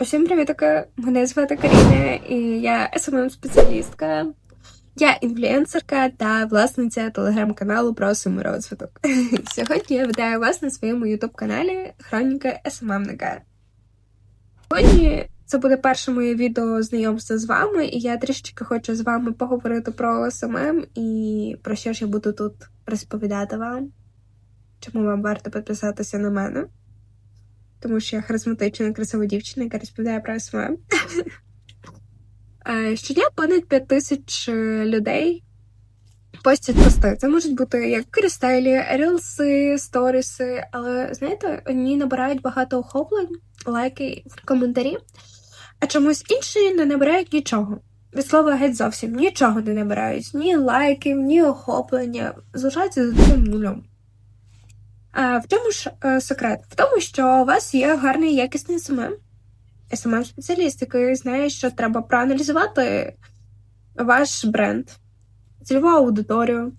Усім привітки! Мене звати Каріна, і я smm спеціалістка Я інфлюенсерка та власниця телеграм-каналу про саморозвиток. Сьогодні я вітаю вас на своєму ютуб-каналі Хроніка СММника. Сьогодні це буде перше моє відео знайомства з вами, і я трішечки хочу з вами поговорити про СММ і про що ж я буду тут розповідати вам. Чому вам варто підписатися на мене? Тому що я харизматична, красива дівчина, яка розповідає про СММ. Е, Щодня понад 5 тисяч е, людей постять пости. Це можуть бути як крістелі, рілси, сторіси, але знаєте, вони набирають багато охоплень, лайки, коментарі, а чомусь інші не набирають нічого. Від слова геть зовсім нічого не набирають, ні лайків, ні охоплення, залишаються за таким нулем. А в чому ж е, секрет? В тому, що у вас є гарний якісний СММ. smm спеціаліст який знає, що треба проаналізувати ваш бренд, цільову аудиторію,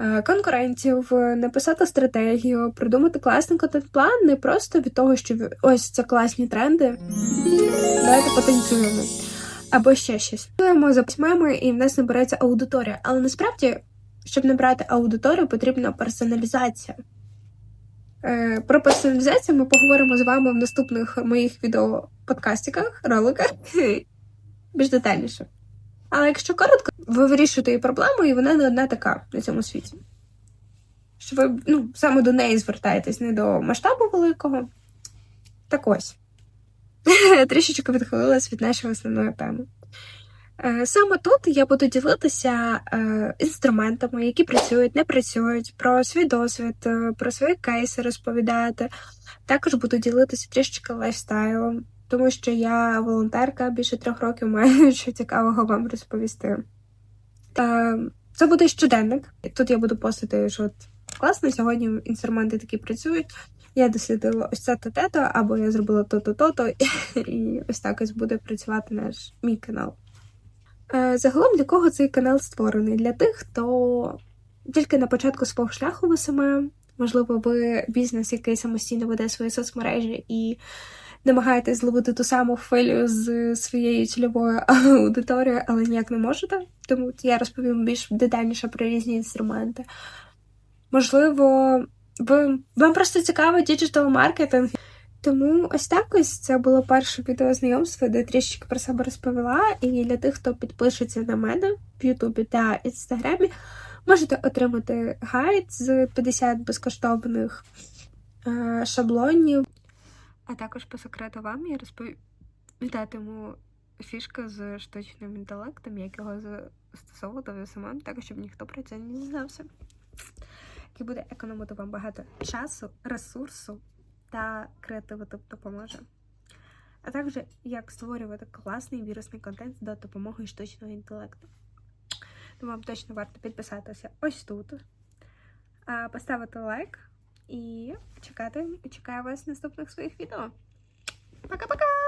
е, конкурентів, написати стратегію, придумати класний контент-план не просто від того, що ось це класні тренди. Давайте потанцюємо. Або ще щось. Ми за письмами і в нас набирається аудиторія. Але насправді, щоб набрати аудиторію, потрібна персоналізація. Е, Про персоналізацію ми поговоримо з вами в наступних моїх відео-подкастиках, роликах більш детальніше. Але якщо коротко, ви вирішуєте її проблему, і вона не одна така на цьому світі. Що ви ну, саме до неї звертаєтесь, не до масштабу великого. Так ось. Трішечки відхилилась від нашої основної теми. Е, Саме тут я буду ділитися е, інструментами, які працюють, не працюють, про свій досвід, е, про свої кейси розповідати. Також буду ділитися трішечки лайфстайлом, тому що я волонтерка більше трьох років маю що цікавого вам розповісти. Це буде щоденник. Тут я буду постити, що от класно, сьогодні інструменти такі працюють. Я дослідила ось це то тето, або я зробила то-то, то-то, і ось так ось буде працювати наш мій канал. Е, Загалом для кого цей канал створений? Для тих, хто тільки на початку свого шляху в СММ, можливо, ви бізнес, який самостійно веде свої соцмережі і намагаєтесь зловити ту саму хвилю з своєю цільовою аудиторією, але ніяк не можете. Тому я розповім більш детальніше про різні інструменти. Можливо, ви, вам просто цікавий діджитал-маркетинг. Тому ось так ось це було перше відео знайомства, де трішки про себе розповіла. І для тих, хто підпишеться на мене в Ютубі та Інстаграмі, можете отримати гайд з 50 безкоштовних е, шаблонів. А також по секрету вам я розповідатиму фішка з штучним інтелектом, як його застосовувати СММ, так щоб ніхто про це не дізнався. Який буде економити вам багато часу, ресурсу та креативу допоможе. А також як створювати класний вірусний контент за допомогою штучного інтелекту. Тому вам точно варто підписатися ось тут, поставити лайк і чекати, чекаю вас в наступних своїх відео. Пока-пока!